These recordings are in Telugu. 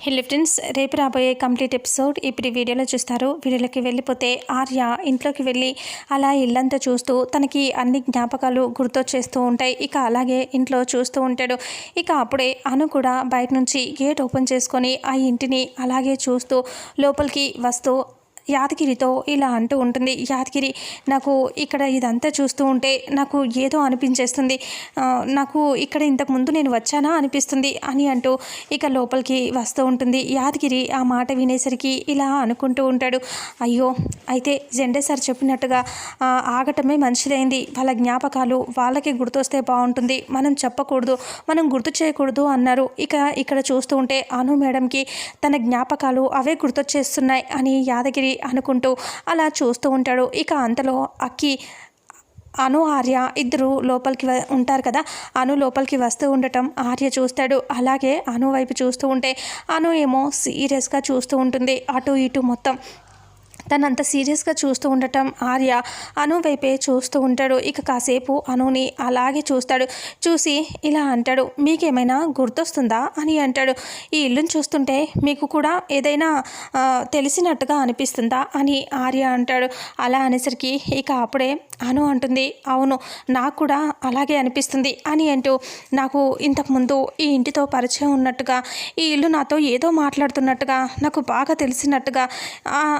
హెల్లీ ఫ్రెండ్స్ రేపు రాబోయే కంప్లీట్ ఎపిసోడ్ ఇప్పుడు వీడియోలో చూస్తారు. వీడియోలోకి వెళ్ళిపోతే ఆర్య ఇంట్లోకి వెళ్ళి అలా ఇల్లంతా చూస్తూ తనకి అన్ని జ్ఞాపకాలు గుర్తొచ్చేస్తూ ఉంటాయి. ఇక అలాగే ఇంట్లో చూస్తూ ఉంటాడు. ఇక అప్పుడే అను కూడా బయట నుంచి గేట్ ఓపెన్ చేసుకొని ఆ ఇంటిని అలాగే చూస్తూ లోపలికి వస్తూ యాదగిరితో ఇలా అంటూ ఉంటుంది యాదగిరి నాకు ఇక్కడ ఇదంతా చూస్తూ ఉంటే నాకు ఏదో అనిపించేస్తుంది. నాకు ఇక్కడ ఇంతకుముందు నేను వచ్చానా అనిపిస్తుంది అని అంటూ ఇక లోపలికి వస్తూ ఉంటుంది. యాదగిరి ఆ మాట వినేసరికి ఇలా అనుకుంటూ ఉంటాడు అయ్యో అయితే జెండే సార్ చెప్పినట్టుగా ఆగటమే మంచిదైంది వాళ్ళ జ్ఞాపకాలు వాళ్ళకి గుర్తొస్తే బాగుంటుంది. మనం చెప్పకూడదు మనం గుర్తు చేయకూడదు అన్నారు. ఇక ఇక్కడ చూస్తూ ఉంటే అను మేడంకి తన జ్ఞాపకాలు అవే గుర్తొచ్చేస్తున్నాయి అని యాదగిరి అనుకుంటూ అలా చూస్తూ ఉంటాడు. ఇక అంతలో అక్కి అను ఆర్య ఇద్దరు లోపలికి ఉంటారు కదా? అను లోపలికి వస్తూ ఉండటం ఆర్య చూస్తాడు. అలాగే అను వైపు చూస్తూ ఉంటే అను ఏమో సీరియస్గా చూస్తూ ఉంటుంది. అటు ఇటు మొత్తం తను అంత సీరియస్గా చూస్తూ ఉండటం ఆర్య అను వైపే చూస్తూ ఉంటాడు. ఇక కాసేపు అనుని అలాగే చూస్తాడు. చూసి ఇలా అంటాడు మీకేమైనా గుర్తొస్తుందా? అని అంటాడు. ఈ ఇల్లుని చూస్తుంటే మీకు కూడా ఏదైనా తెలిసినట్టుగా అనిపిస్తుందా? అని ఆర్య అంటాడు. అలా అనేసరికి ఇక అప్పుడే అను అంటుంది అవును నాకు కూడా అలాగే అనిపిస్తుంది అని అంటూ నాకు ఇంతకుముందు ఈ ఇంటితో పరిచయం ఉన్నట్టుగా ఈ ఇల్లు నాతో ఏదో మాట్లాడుతున్నట్టుగా నాకు బాగా తెలిసినట్టుగా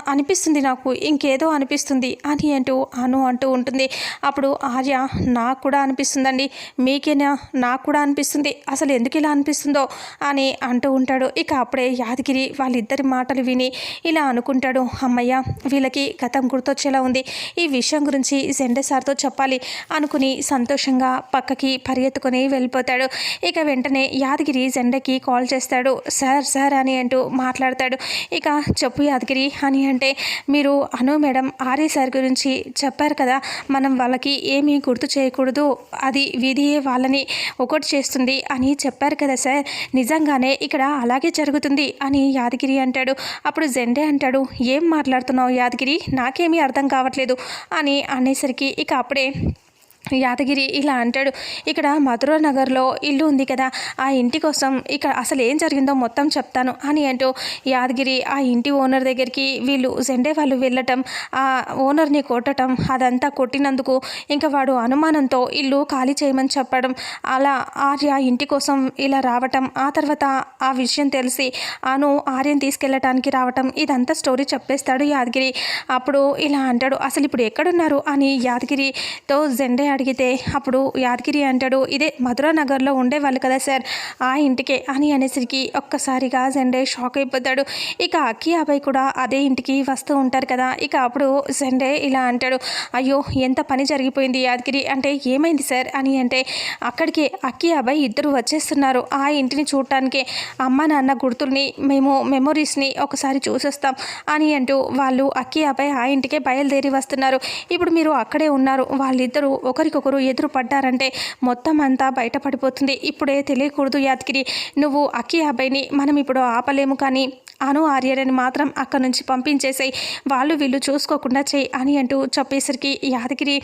అనిపిస్తుంది అనిపిస్తుంది నాకు. ఇంకేదో అనిపిస్తుంది. అని అంటూ అను అంటూ ఉంటుంది. అప్పుడు ఆర్య నాకు కూడా అనిపిస్తుందండి. మీకేనా? నాకు కూడా అనిపిస్తుంది. అసలు ఎందుకు ఇలా అనిపిస్తుందో? అని అంటూ ఉంటాడు. ఇక అప్పుడే యాదగిరి వాళ్ళిద్దరి మాటలు విని ఇలా అనుకుంటాడు. అమ్మయ్య వీళ్ళకి గతం గుర్తొచ్చేలా ఉంది. ఈ విషయం గురించి జెండే సార్తో చెప్పాలి అనుకుని సంతోషంగా పక్కకి పరిగెత్తుకొని వెళ్ళిపోతాడు. ఇక వెంటనే యాదగిరి జెండకి కాల్ చేస్తాడు. సార్ సార్ అని అంటూ మాట్లాడతాడు. ఇక చెప్పు యాదగిరి అని అంటే మీరు అను మేడం ఆర్య సార్ గురించి చెప్పారు కదా మనం వాళ్ళకి ఏమీ గుర్తు చేయకూడదు అది విధియే వాళ్ళని ఒకటి చేస్తుంది అని చెప్పారు కదా సార్. నిజంగానే ఇక్కడ అలాగే జరుగుతుంది అని యాదగిరి అంటాడు. అప్పుడు జెండే అంటాడు ఏం మాట్లాడుతున్నావు యాదగిరి? నాకేమీ అర్థం కావట్లేదు అని అనేసరికి ఇక అప్పుడే యాదగిరి ఇలా అంటాడు. ఇక్కడ మధుర నగర్లో ఇల్లు ఉంది కదా ఆ ఇంటి కోసం ఇక్కడ అసలు ఏం జరిగిందో మొత్తం చెప్తాను అని అంటూ యాదగిరి ఆ ఇంటి ఓనర్ దగ్గరికి వీళ్ళు జెండే వాళ్ళు వెళ్ళటం ఆ ఓనర్ని కొట్టడం అదంతా కొట్టినందుకు ఇంకా వాడు అనుమానంతో ఇల్లు ఖాళీ చేయమని చెప్పడం అలా ఆర్య ఇంటి కోసం ఇలా రావటం ఆ తర్వాత ఆ విషయం తెలిసి అను ఆర్యని తీసుకెళ్ళటానికి రావటం ఇదంతా స్టోరీ చెప్పేస్తాడు యాదగిరి. అప్పుడు ఇలా అంటాడు అసలు ఇప్పుడు ఎక్కడున్నారు? అని యాదగిరితో జెండే అడిగితే అప్పుడు యాదగిరి అంటాడు ఇదే మధురా నగర్లో ఉండేవాళ్ళు కదా సార్? ఆ ఇంటికే అని అనేసరికి ఒక్కసారిగా జెండే షాక్ అయిపోతాడు. ఇక అక్కి అబ్బాయి కూడా అదే ఇంటికి వస్తూ ఉంటారు కదా ఇక అప్పుడు జెండే ఇలా అంటాడు అయ్యో ఎంత పని జరిగిపోయింది యాదగిరి అంటే ఏమైంది సార్? అని అంటే అక్కడికి అక్కి అబ్బాయి ఇద్దరు వచ్చేస్తున్నారు ఆ ఇంటిని చూడటానికి అమ్మ నాన్న గుర్తుల్ని మేము మెమొరీస్ని ఒకసారి చూసొస్తాం అని అంటూ వాళ్ళు అక్కి అబ్బాయి ఆ ఇంటికే బయలుదేరి వస్తున్నారు. ఇప్పుడు మీరు అక్కడే ఉన్నారు వాళ్ళిద్దరూ ఒకరికొకరు ఎదురు పడ్డారంటే మొత్తం అంతా బయటపడిపోతుంది. ఇప్పుడే తెలియకూడదు యాదగిరి. నువ్వు అక్కి అబ్బాయిని మనం ఇప్పుడు ఆపలేము కానీ అను ఆర్యని మాత్రం అక్కడి నుంచి పంపించేసాయి. వాళ్ళు వీళ్ళు చూసుకోకుండా చేయి అని అంటూ చెప్పేసరికి యాదగిరి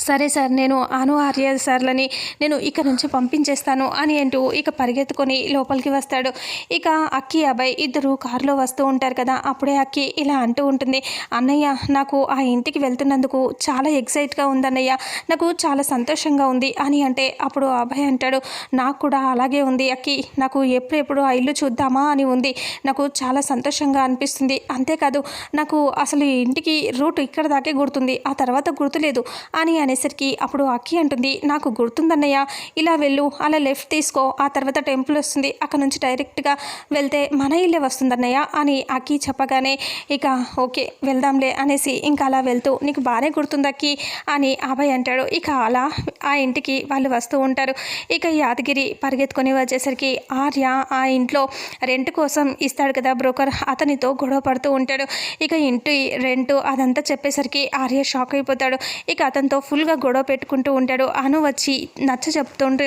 సరే సార్ నేను అను ఆర్య సార్లని నేను ఇక్కడ నుంచి పంపించేస్తాను అని అంటూ ఇక పరిగెత్తుకొని లోపలికి వస్తాడు. ఇక అక్కి అబ్బాయి ఇద్దరు కారులో వస్తూ ఉంటారు కదా అప్పుడే అక్కి ఇలా అంటూ ఉంటుంది అన్నయ్య నాకు ఆ ఇంటికి వెళ్తున్నందుకు చాలా ఎక్సైట్గా ఉందన్నయ్య నాకు చాలా సంతోషంగా ఉంది అని అంటే అప్పుడు ఆ అబ్బాయి అంటాడు నాకు కూడా అలాగే ఉంది అక్కి నాకు ఎప్పుడెప్పుడు ఆ ఇల్లు చూద్దామా అని ఉంది నాకు చాలా సంతోషంగా అనిపిస్తుంది అంతేకాదు నాకు అసలు ఇంటికి రూట్ ఇక్కడ దాకే గుర్తుంది ఆ తర్వాత గుర్తులేదు అని అనేసరికి అప్పుడు అక్కి అంటుంది నాకు గుర్తుందన్నయ్య ఇలా వెళ్ళు అలా లెఫ్ట్ తీసుకో ఆ తర్వాత టెంపుల్ వస్తుంది అక్కడ నుంచి డైరెక్ట్గా వెళ్తే మన ఇల్లే వస్తుందన్నయ్య అని అక్కి చెప్పగానే ఇక ఓకే వెళ్దాంలే అనేసి ఇంకా అలా వెళ్తూ నీకు బాగానే గుర్తుంది అక్కి అని అభయ్ అంటాడు. ఇక అలా ఆ ఇంటికి వాళ్ళు వస్తూ ఉంటారు. ఇక యాదగిరి పరిగెత్తుకొని వచ్చేసరికి ఆర్య ఆ ఇంట్లో రెంట్ కోసం ఇస్తాడు కదా బ్రోకర్ అతనితో గొడవ పడుతూ ఉంటాడు. ఇక ఇంటి రెంట్ అదంతా చెప్పేసరికి ఆర్య షాక్ అయిపోతాడు. ఇక అతనితో ఫుల్గా గొడవ పెట్టుకుంటూ ఉంటాడు. అను వచ్చి నచ్చ చెప్తుంటూ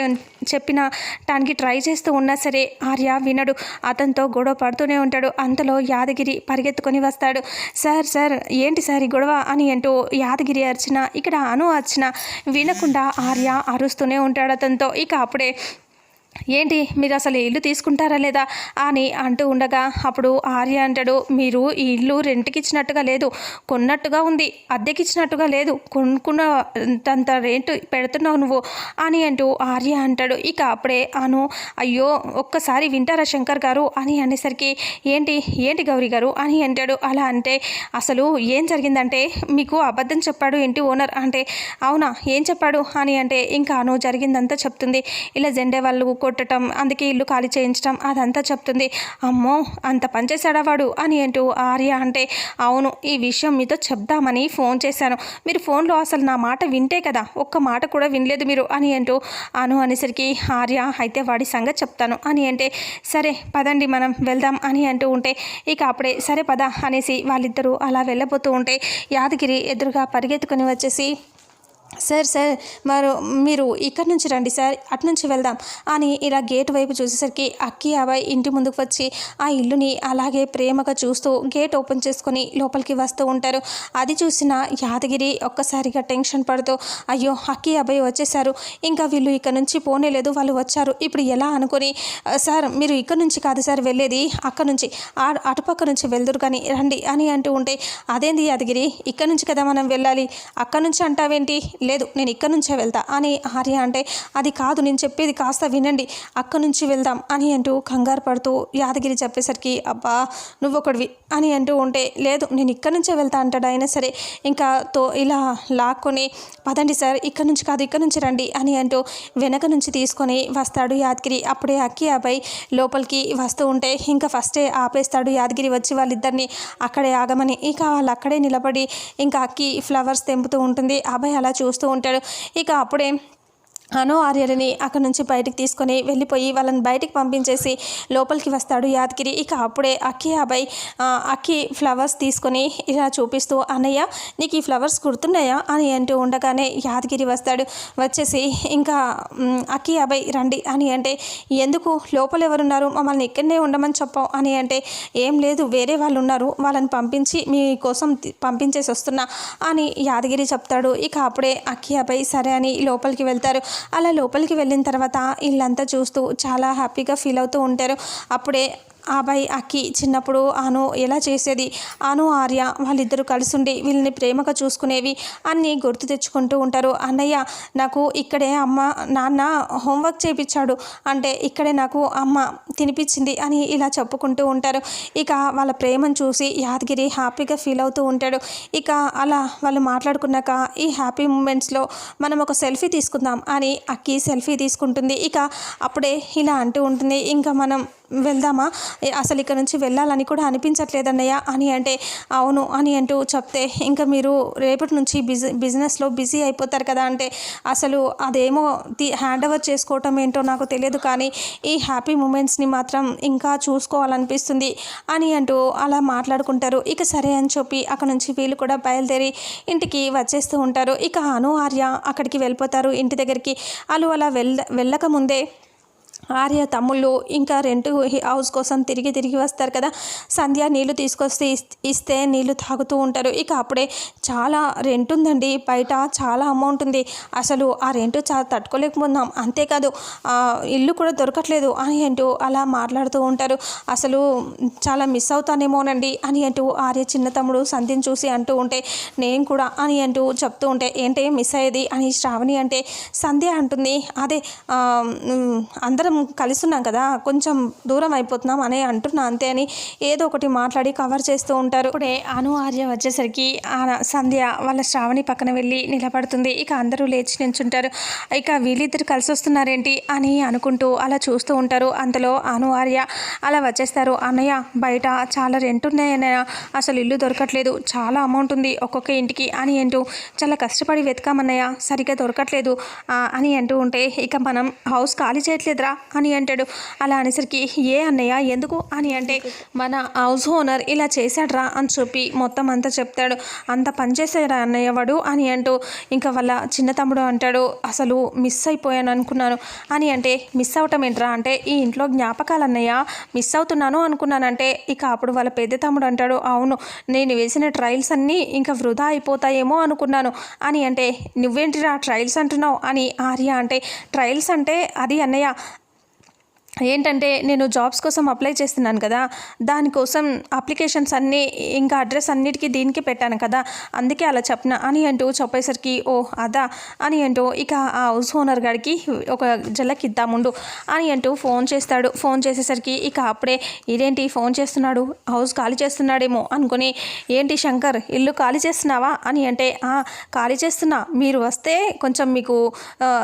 చెప్పిన దానికి ట్రై చేస్తూ ఉన్నా సరే ఆర్య వినడు. అతనితో గొడవ పడుతూనే ఉంటాడు. అంతలో యాదగిరి పరిగెత్తుకొని వస్తాడు. సార్ సార్ ఏంటి సార్ ఈ గొడవ? అని అంటూ యాదగిరి అర్చన ఇక్కడ అను అర్చన వినకుండా ఆర్య అరుస్తూనే ఉంటాడు అతనితో. ఇక అప్పుడే ఏంటి మీరు అసలు ఇల్లు తీసుకుంటారా లేదా అని అంటూ ఉండగా అప్పుడు ఆర్య అంటాడు మీరు ఈ ఇల్లు రెంట్కి ఇచ్చినట్టుగా లేదు. కొన్నట్టుగా ఉంది. అద్దెకి ఇచ్చినట్టుగా లేదు. కొనుక్కున్నంత రెంట్ పెడుతున్నావు నువ్వు అని అంటూ ఆర్య అంటాడు. ఇక అప్పుడే అను అయ్యో ఒక్కసారి వింటారా శంకర్ గారు? అని అనేసరికి ఏంటి ఏంటి గౌరీ గారు? అని అంటాడు. అలా అంటే అసలు ఏం జరిగిందంటే మీకు అబద్ధం చెప్పాడు ఇంటి ఓనర్. అంటే అవునా ఏం చెప్పాడు? అని అంటే ఇంకా అను జరిగిందంతా చెప్తుంది. ఇలా జెండే వాళ్ళు కొట్టడం అందుకే ఇల్లు ఖాళీ చేయించడం అదంతా చెప్తుంది. అమ్మో అంత పనిచేశాడా వాడు? అని అంటూ ఆర్య అంటే అవును ఈ విషయం మీతో చెప్దామని ఫోన్ చేశాను. మీరు ఫోన్లో అసలు నా మాట వింటే కదా ఒక్క మాట కూడా వినలేదు మీరు అని అంటూ అను అనేసరికి ఆర్య అయితే వాడి సంగతి చెప్తాను అని అంటే సరే పదండి మనం వెళ్దాం అని అంటూ ఉంటే ఇక అప్పుడే సరే పద అనేసి వాళ్ళిద్దరూ అలా వెళ్ళబోతూ ఉంటే యాదగిరి ఎదురుగా పరిగెత్తుకొని వచ్చేసి సార్ సార్ వారు మీరు ఇక్కడి నుంచి రండి సార్ అటు నుంచి వెళ్దాం. అని ఇలా గేట్ వైపు చూసేసరికి అక్కి అబ్బాయి ఇంటి ముందుకు వచ్చి ఆ ఇల్లుని అలాగే ప్రేమగా చూస్తూ గేట్ ఓపెన్ చేసుకొని లోపలికి వస్తూ ఉంటారు. అది చూసిన యాదగిరి ఒక్కసారిగా టెన్షన్ పడుతూ అయ్యో అక్కి అబ్బాయి వచ్చేసారు ఇంకా వీళ్ళు ఇక్కడ నుంచి పోనేలేదు వాళ్ళు వచ్చారు. ఇప్పుడు ఎలా అనుకొని సార్ మీరు ఇక్కడ నుంచి కాదు సార్ వెళ్ళేది అక్కడ నుంచి. అటుపక్క నుంచి వెళ్దురు కానీ రండి అని అంటూ ఉంటే అదేంది యాదగిరి ఇక్కడ నుంచి కదా మనం వెళ్ళాలి? అక్కడ నుంచి అంటావేంటి? లేదు నేను ఇక్కడ నుంచే వెళ్తా అని ఆర్య అంటే అది కాదు నేను చెప్పేది కాస్త వినండి అక్కడి నుంచి వెళ్దాం అని అంటూ కంగారు పడుతూ యాదగిరి చెప్పేసరికి అబ్బా నువ్వొకడివి అని అంటూ ఉంటే లేదు నేను ఇక్కడి నుంచే వెళ్తా అంటాడు అయినా సరే ఇంకా తో ఇలా లాక్కొని పదండి సార్ ఇక్కడ నుంచి కాదు ఇక్కడ నుంచి రండి అని అంటూ వెనక నుంచి తీసుకొని వస్తాడు యాదగిరి. అప్పుడే అక్కి అబ్బాయి లోపలికి వస్తూ ఉంటే ఇంకా ఫస్టే ఆపేస్తాడు యాదగిరి. వచ్చి వాళ్ళిద్దరిని అక్కడే ఆగమని ఇక వాళ్ళు అక్కడే నిలబడి ఇంకా అక్కి ఫ్లవర్స్ తెంపుతూ ఉంటుంది. అబ్బాయి అలా చూ చూస్తూ ఉంటాడు. ఇక అప్పుడే అను ఆర్యలని అక్కడ నుంచి బయటికి తీసుకొని వెళ్ళిపోయి వాళ్ళని బయటికి పంపించేసి లోపలికి వస్తాడు యాదగిరి. ఇక అప్పుడే అక్కి అబ్బాయి అక్కి ఫ్లవర్స్ తీసుకొని ఇలా చూపిస్తూ అన్నయ్య నీకు ఈ ఫ్లవర్స్ గుర్తున్నాయా? అని అంటూ ఉండగానే యాదగిరి వస్తాడు. వచ్చేసి ఇంకా అక్కి అబ్బాయి రండి అని అంటే ఎందుకు? లోపల ఎవరున్నారు? మమ్మల్ని ఇక్కడనే ఉండమని చెప్పాం అని అంటే ఏం లేదు వేరే వాళ్ళు ఉన్నారు. వాళ్ళని పంపించి మీ కోసం పంపించేసి వస్తున్నా అని యాదగిరి చెప్తాడు. ఇక అప్పుడే అక్కి అబ్బాయి సరే అని లోపలికి వెళ్తారు. అలా లోపలికి వెళ్ళిన తర్వాత వీళ్ళంతా చూస్తూ చాలా హ్యాపీగా ఫీల్ అవుతూ ఉంటారు. అప్పుడే ఆ అబ్బాయి అక్కి చిన్నప్పుడు అను ఎలా చేసేది? అను ఆర్య వాళ్ళిద్దరూ కలిసి ఉండి వీళ్ళని ప్రేమగా చూసుకునేవి అన్నీ గుర్తు తెచ్చుకుంటూ ఉంటారు. అన్నయ్య నాకు ఇక్కడే అమ్మ నాన్న హోంవర్క్ చేయించాడు అంటే ఇక్కడే నాకు అమ్మ తినిపించింది అని ఇలా చెప్పుకుంటూ ఉంటారు. ఇక వాళ్ళ ప్రేమను చూసి యాదగిరి హ్యాపీగా ఫీల్ అవుతూ ఉంటాడు. ఇక అలా వాళ్ళు మాట్లాడుకున్నాక ఈ హ్యాపీ మూమెంట్స్లో మనం ఒక సెల్ఫీ తీసుకుందాం అని అక్కి సెల్ఫీ తీసుకుంటుంది. ఇక అప్పుడే ఇలా అంటూ ఉంటుంది. ఇంకా మనం వెళ్దామా? అసలు ఇక్కడ నుంచి వెళ్ళాలని కూడా అనిపించట్లేదు అన్నయ్య అని అంటే అవును అని అంటూ చెప్తే ఇంకా మీరు రేపటి నుంచి బిజీ బిజినెస్లో బిజీ అయిపోతారు కదా అంటే అసలు అదేమో ది హ్యాండ్ ఓవర్ చేసుకోవటం ఏంటో నాకు తెలియదు కానీ ఈ హ్యాపీ మూమెంట్స్ని మాత్రం ఇంకా చూసుకోవాలనిపిస్తుంది అని అంటూ అలా మాట్లాడుకుంటారు. ఇక సరే అని చెప్పి అక్కడ నుంచి వీళ్ళు కూడా బయలుదేరి ఇంటికి వచ్చేస్తూ ఉంటారు. ఇక అను ఆర్య అక్కడికి వెళ్ళిపోతారు. ఇంటి దగ్గరికి. వాళ్ళు అలా వెళ్ళ వెళ్ళక ముందే ఆర్య తమ్ముళ్ళు ఇంకా రెంట్ హౌస్ కోసం తిరిగి తిరిగి వస్తారు కదా. సంధ్య నీళ్ళు తీసుకొస్తే ఇస్తే నీళ్ళు తాగుతూ ఉంటారు. ఇక అప్పుడే చాలా రెంట్ ఉందండి. బయట చాలా అమౌంట్ ఉంది. అసలు ఆ రెంట్ చాలా తట్టుకోలేకపోతున్నాం. అంతేకాదు ఇల్లు కూడా దొరకట్లేదు అని అంటూ అలా మాట్లాడుతూ ఉంటారు. అసలు చాలా మిస్ అవుతానేమోనండి అని అంటూ ఆర్య చిన్న తమ్ముడు సంధ్యను చూసి అంటూ ఉంటే నేను కూడా అని అంటూ చెప్తూ ఉంటే ఏంటే మిస్ అయ్యేది? అని శ్రావణి అంటే సంధ్య అంటుంది అదే అందరం కలిసి ఉన్నాం కదా కొంచెం దూరం అయిపోతున్నాం అని అంటున్నా అంతే అని ఏదో ఒకటి మాట్లాడి కవర్ చేస్తూ ఉంటారు. ఇప్పుడే అను ఆర్య వచ్చేసరికి ఆ సంధ్య వాళ్ళ శ్రావణి పక్కన వెళ్ళి నిలబడుతుంది. ఇక అందరూ లేచి నించుంటారు ఇక వీళ్ళిద్దరు కలిసి వస్తున్నారేంటి అని అనుకుంటూ అలా చూస్తూ ఉంటారు. అంతలో అను ఆర్య అలా వచ్చేస్తారు. అన్నయ్య బయట చాలా రెంట్ ఉన్నాయన్నయ్య అసలు ఇల్లు దొరకట్లేదు. చాలా అమౌంట్ ఉంది. ఒక్కొక్క ఇంటికి అని అంటూ చాలా కష్టపడి వెతకామన్నయ్య. సరిగ్గా దొరకట్లేదు. అని అంటూ ఉంటే ఇక మనం హౌస్ ఖాళీ చేయట్లేదురా. అని అంటాడు. అలా అనేసరికి ఏ అన్నయ్య ఎందుకు? అని అంటే మన హౌస్ ఓనర్ ఇలా చేశాడ్రా అని చెప్పి మొత్తం అంతా చెప్తాడు. అంత పని చేశాడా అన్నయ్య వాడు? అని అంటూ ఇంకా వాళ్ళ చిన్న తమ్ముడు అంటాడు అసలు మిస్ అయిపోయాను అనుకున్నాను. అని అంటే మిస్ అవటం ఏంట్రా? అంటే ఈ ఇంట్లో జ్ఞాపకాలు అన్నయ్య మిస్ అవుతున్నాను అనుకున్నానంటే ఇక అప్పుడు వాళ్ళ పెద్ద తమ్ముడు అంటాడు అవును నేను వేసిన ట్రయల్స్ అన్నీ ఇంకా వృధా అయిపోతాయేమో అనుకున్నాను. అని అంటే నువ్వేంటిరా ట్రయల్స్ అంటున్నావు? అని ఆర్య అంటే ట్రయల్స్ అంటే అది అన్నయ్య ఏంటంటే నేను జాబ్స్ కోసం అప్లై చేస్తున్నాను కదా దానికోసం అప్లికేషన్స్ అన్నీ ఇంకా అడ్రస్ అన్నిటికీ దీనికి పెట్టాను కదా అందుకే అలా చెప్పిన. అని అంటూ చెప్పేసరికి ఓ అదా అని అంటూ ఇక ఆ హౌస్ ఓనర్ గారికి ఒక జల్లకి ఇద్దాముండు అని అంటూ ఫోన్ చేస్తాడు. ఫోన్ చేసేసరికి ఇక అప్పుడే ఇదేంటి ఫోన్ చేస్తున్నాడు? హౌస్ ఖాళీ చేస్తున్నాడేమో అనుకుని ఏంటి శంకర్ ఇల్లు ఖాళీ చేస్తున్నావా? అని అంటే ఖాళీ చేస్తున్నా. మీరు వస్తే కొంచెం మీకు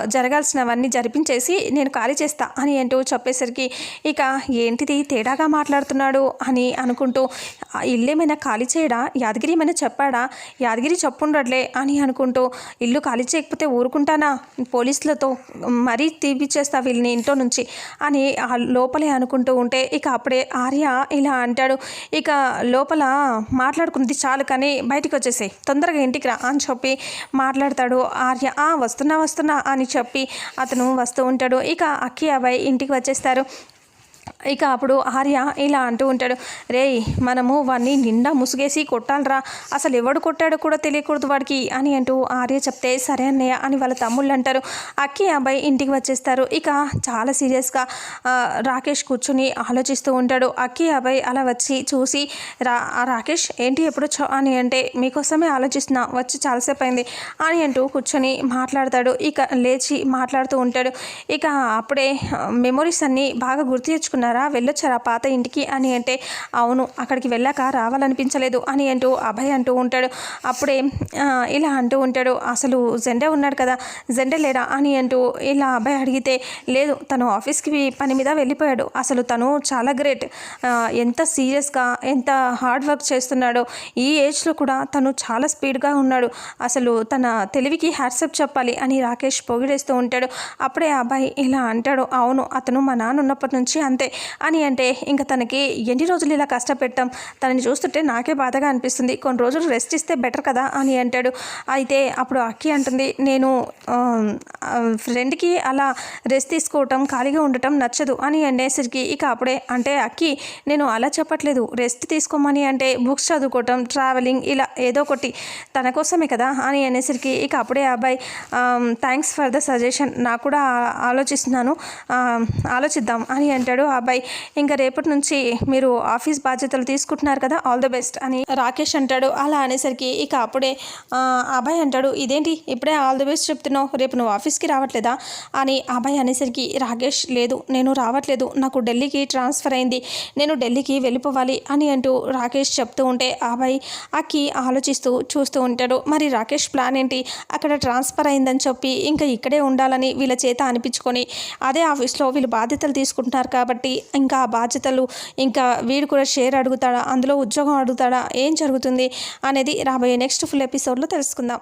జరగాల్సినవన్నీ జరిపించేసి నేను ఖాళీ చేస్తా అని అంటూ చెప్పేసరికి ఇక ఏంటిది తేడాగా మాట్లాడుతున్నాడు? అని అనుకుంటూ ఇల్లేమైనా ఇల్లు ఏమైనా ఖాళీ చేయడా? యాదగిరి ఏమైనా చెప్పాడా? యాదగిరి చెప్పుండట్లే అని అనుకుంటూ ఇల్లు ఖాళీ చేయకపోతే ఊరుకుంటానా? పోలీసులతో మరీ తీపిచ్చేస్తా వీళ్ళని ఇంట్లో నుంచి అని లోపలే అనుకుంటూ ఉంటే ఇక అప్పుడే ఆర్య ఇలా అంటాడు ఇక లోపల మాట్లాడుకుంది చాలు కానీ బయటికి వచ్చేసాయి తొందరగా ఇంటికి రా అని చెప్పి మాట్లాడతాడు ఆర్య. "ఆ, వస్తున్నా వస్తున్నా అని చెప్పి అతను వస్తూ ఉంటాడు. ఇక అక్కి అబ్బాయి ఇంటికి వచ్చేస్తారు. claro ఇక అప్పుడు ఆర్య ఇలా అంటూ ఉంటాడు రేయ్ మనము వాడిని నిండా ముసుగేసి కొట్టాలరా. అసలు ఎవడు కొట్టాడో కూడా తెలియకూడదు వాడికి అని అంటూ ఆర్య చెప్తే సరే అన్నయ్య అని వాళ్ళ తమ్ముళ్ళు అంటారు. అక్కి అబ్బాయి ఇంటికి వచ్చేస్తారు. ఇక చాలా సీరియస్గా రాకేష్ కూర్చుని ఆలోచిస్తూ ఉంటాడు. అక్కి అబ్బాయి అలా వచ్చి చూసి రా రాకేష్ ఏంటి ఎప్పుడు అని అంటే మీకోసమే ఆలోచిస్తున్నా వచ్చి చాలాసేపు అయింది అని అంటూ కూర్చొని మాట్లాడతాడు. ఇక లేచి మాట్లాడుతూ ఉంటాడు. ఇక అప్పుడే మెమొరీస్ అన్నీ బాగా గుర్తు తెచ్చుకున్నారు? వెళ్ళొచ్చారా? పాత ఇంటికి? అని అంటే అవును అక్కడికి వెళ్ళాక రావాలనిపించలేదు అని అంటూ అభయ్ అంటూ ఉంటాడు. అప్పుడే ఇలా అంటూ ఉంటాడు అసలు జెండా ఉన్నాడు కదా జెండా లేడా అని అంటూ ఇలా అభయ్ అడిగితే లేదు తను ఆఫీస్కి పని మీద వెళ్ళిపోయాడు. అసలు తను చాలా గ్రేట్. ఎంత సీరియస్గా ఎంత హార్డ్ వర్క్ చేస్తున్నాడో. ఈ ఏజ్లో కూడా తను చాలా స్పీడ్గా ఉన్నాడు. అసలు తన తెలివికి హ్యాట్సప్ చెప్పాలి అని రాకేష్ పొగిడేస్తూ ఉంటాడు. అప్పుడే ఆ అబ్బాయి ఇలా అంటాడు అవును అతను మా నాన్న ఉన్నప్పటి నుంచి అంతే. అని అంటే ఇంకా తనకి ఎన్ని రోజులు ఇలా కష్టపెట్టాం? తనని చూస్తుంటే నాకే బాధగా అనిపిస్తుంది. కొన్ని రోజులు రెస్ట్ ఇస్తే బెటర్ కదా అని అంటాడు. అయితే అప్పుడు అక్కి అంటుంది నేను ఫ్రెండ్కి అలా రెస్ట్ తీసుకోవటం ఖాళీగా ఉండటం నచ్చదు అని అనేసరికి ఇక అప్పుడే అంటే అక్కి నేను అలా చెప్పట్లేదు. రెస్ట్ తీసుకోమని అంటే బుక్స్ చదువుకోవటం ట్రావెలింగ్ ఇలా ఏదో ఒకటి తన కోసమే కదా అని అనేసరికి ఇక అప్పుడే అబ్బాయి థ్యాంక్స్ ఫర్ ద సజెషన్ నాకు కూడా ఆలోచిస్తున్నాను. ఆలోచిద్దాం అని అంటాడు. ఆ అబ్బాయి ఇంకా రేపటి నుంచి మీరు ఆఫీస్ బాధ్యతలు తీసుకుంటున్నారు కదా ఆల్ ద బెస్ట్ అని రాకేష్ అంటాడు. అలా అనేసరికి ఇక అప్పుడే అబ్బాయి అంటాడు ఇదేంటి? ఇప్పుడే ఆల్ ది బెస్ట్ చెప్తున్నావు. రేపు నువ్వు ఆఫీస్కి రావట్లేదా? అని ఆ అబ్బాయి అనేసరికి రాకేష్ లేదు. నేను రావట్లేదు. నాకు ఢిల్లీకి ట్రాన్స్ఫర్ అయింది. నేను ఢిల్లీకి వెళ్ళిపోవాలి అని అంటూ రాకేష్ చెప్తూ ఉంటే ఆ అబ్బాయి అక్కి ఆలోచిస్తూ చూస్తూ ఉంటాడు. మరి రాకేష్ ప్లాన్ ఏంటి? అక్కడ ట్రాన్స్ఫర్ అయిందని చెప్పి ఇంకా ఇక్కడే ఉండాలని వీళ్ళ చేత అనిపించుకొని అదే ఆఫీస్లో వీళ్ళు బాధ్యతలు తీసుకుంటున్నారు కాబట్టి ఇంకా ఆ బాధ్యతలు ఇంకా వీడు కూడా షేర్ అడుగుతాడా అందులో ఉద్యోగం అడుగుతాడా ఏం జరుగుతుంది అనేది రాబోయే నెక్స్ట్ ఫుల్ ఎపిసోడ్లో తెలుసుకుందాం.